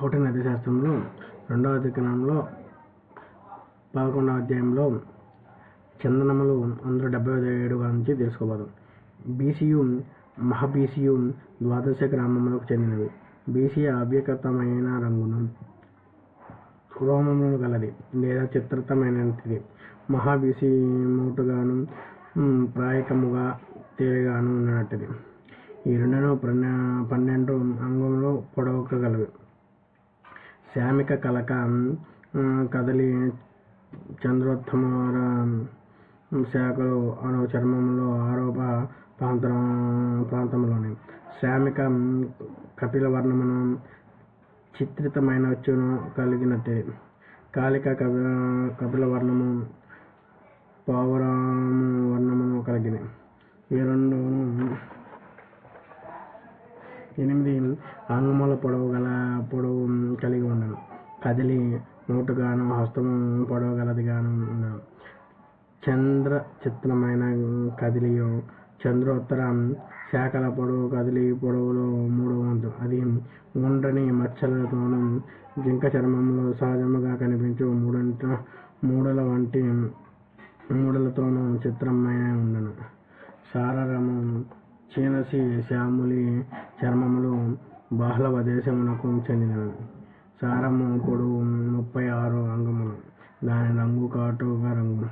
కౌటిల్య నైతిక రెండవ అధికరణంలో పదకొండవ అధ్యాయంలో చందనములు అందులో డెబ్బై ఏడు నుంచి తెలుసుకోబోదాం బీసీయు మహాబీసీయు ద్వాదశ గ్రామములకు చెందినవి. బీసీ అవ్యకృతమైన రంగును రోమములు గలది లేదా చిత్రతమైనది. మహాబీసీ మూటుగాను ప్రాయకముగా తేలిగాను ఉన్నటువంటిది ఈ రెండును పన్నె పన్నెండు అంగంలో పొడవకగలవి. శామిక కలక కదలి చంద్రోత్తమార శాఖలు అను చర్మంలో ఆరోప ప్రాంత ప్రాంతంలోని. శ్రామిక కపిల వర్ణమును చిత్రితమైన వచ్చును కలిగినట్టే. కాళిక కపి కపిల వర్ణము పావురాము వర్ణమును కలిగినవి ఈ రెండు ఎనిమిది అంగముల పొడవు గల పొడవు కలిగి ఉండను. కదిలి నోటుగాను హస్తము పొడవు గలదిగాను ఉండను. చంద్ర చిత్రమైన కదిలియు చంద్రోత్తర శాఖల పొడవు కదిలి పొడవులో మూడో వంతు. అది గుండ్రని మచ్చలతోనూ జింక చర్మంలో సహజముగా కనిపించు మూడంట మూడల వంటి మూడలతోనూ చిత్రమైన ఉండను. సారరము చీనసి శ్యాములి చర్మములు బాహ్లవ దేశమునకు చెందినవి. సారము పొడవు ముప్పై ఆరు అంగములు. దాని రంగు కాటుగా రంగు.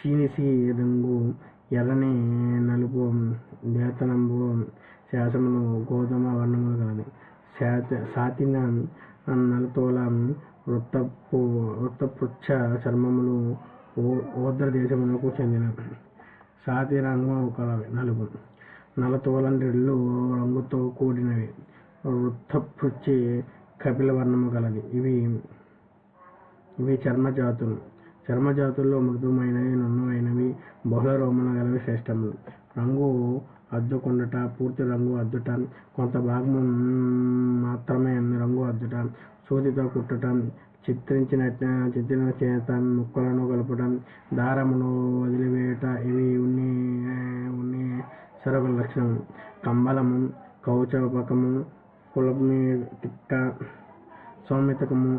చీనిసి రంగు ఎర్రని నలుపు దేతనంబు శాసములు గోధుమ వర్ణములు కలది శాత సాతిన నలుతోల వృత్తపు వృత్తపుచ్చ చర్మములు ఓ- ఓద్ర దేశమునకు చెందినవి. సాతి రంగు కలవి నలుపు నలతోలండ్రిళ్ళు రంగుతో కూడినవి. వృత్తపుచ్చి కపిల వర్ణము కలది ఇవి ఇవి చర్మజాతులు. చర్మజాతుల్లో మృదుమైనవి నున్నమైనవి బహుళ రోమన గలవి శ్రేష్టములు. రంగు అద్దుకొండట పూర్తి రంగు అద్దుట కొంత భాగము మాత్రమే రంగు అద్దుట సూదితో కుట్టడం చిత్రించిన చిత్రణ చేత ముక్కలను కలపడం దారమును వదిలివేయట ఇవి ఉన్ని సరొక లక్షణం కంబలము కౌచపకము కులమి సౌమితకము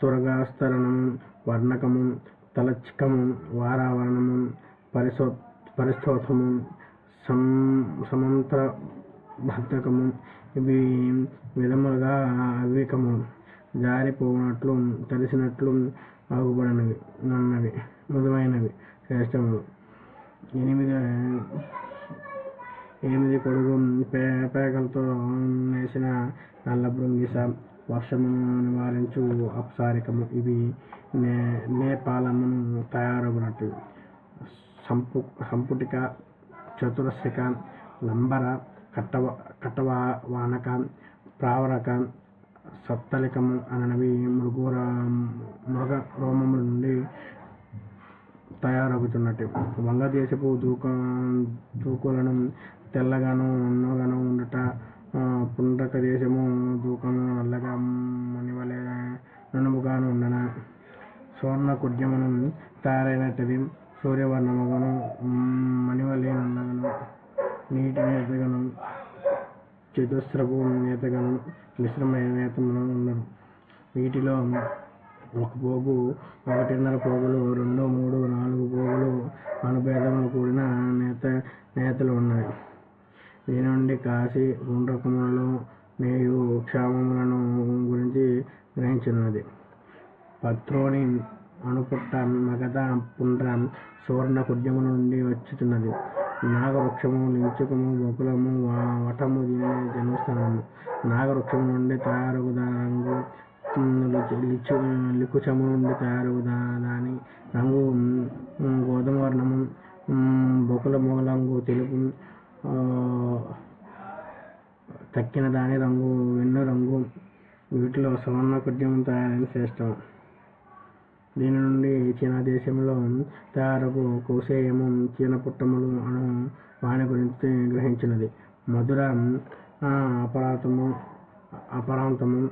తురగాస్తరణము వర్ణకము తలచికము వారావరణము పరిశో పరిస్థోతము సం సమంత్ర భద్రకము ఇవి విధములుగా అవికము జారిపోనట్లు తడిసినట్లు బాగుపడినవి నన్నవి మృదువైనవి శ్రేష్టములు. ఎనిమిది ఎనిమిది పొడుగు పే పేగలతో నేసిన నల్ల బృంగిస వర్షమును నివారించు అప్సారికము. ఇవి నే నేపాలమును తయారగునట్టు. సంపు సంపుటిక చతురస్రిక లంబర కట్టవ కట్టవా వానక ప్రావరక సప్తలికము అనవి మృగూర మృగ రోమముల నుండి తయారవుతున్నట్టు. వంగదేశపు దూక దూకులను తెల్లగాను ఉన్నగాను ఉండట ఆ, పుండ్రక దేశము దూకము నల్లగా మణివలే నునుముగాను ఉండన? స్వర్ణ కుడ్యమును తయారైనట్టుది సూర్యవర్ణముగాను మణివలే నున్నగను నీటి నేతగను చతుస్రపు నేతగను మిశ్రమైన నేతమును ఉండను వీటిలో ఒక పోగు ఒకటిన్నర పోగులు రెండు నేతలు ఉన్నాయి దీని నుండి కాశీ గుండ్రకములలో నేయు క్షామములను గురించి గ్రహించినది. పత్రోని అణుపుట్ట మగధ పుండ్ర సువర్ణ కుడ్యము నుండి వచ్చుతున్నది నాగవృక్షము లించుకము బకులము వటము దీని జన్మస్థానము. నాగవృక్షము నుండి తయారు రంగు లిచు లికుచము నుండి తయారు దాని రంగు గోధుమ వర్ణము బొకల మొగలంగు తెలుపు తక్కిన దాని రంగు వెన్ను రంగు వీటిలో సువర్ణ కుడ్యం తయారైన శ్రేష్టం. దీని నుండి చీనా దేశంలో తయారకు కౌశేయము చీన పుట్టములు అను వాణి గురించి గ్రహించినది. మధుర అపరాతము అపరాంతము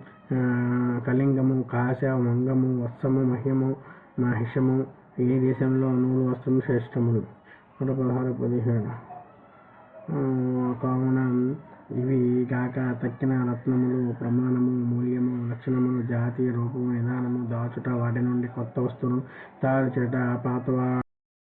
కళింగము కాశ మంగము వత్సము మహ్యము మహిషము ఈ దేశంలో నూలు వస్త్రము శ్రేష్టములు. నూట పదహారు పదిహేడు కావున ఇవి కాక తక్కిన రత్నములు ప్రమాణము మూల్యము లక్షణములు జాతి రూపము విధానము దాచుట వాటి నుండి కొత్త వస్తువులు తయారు చేయుట పాత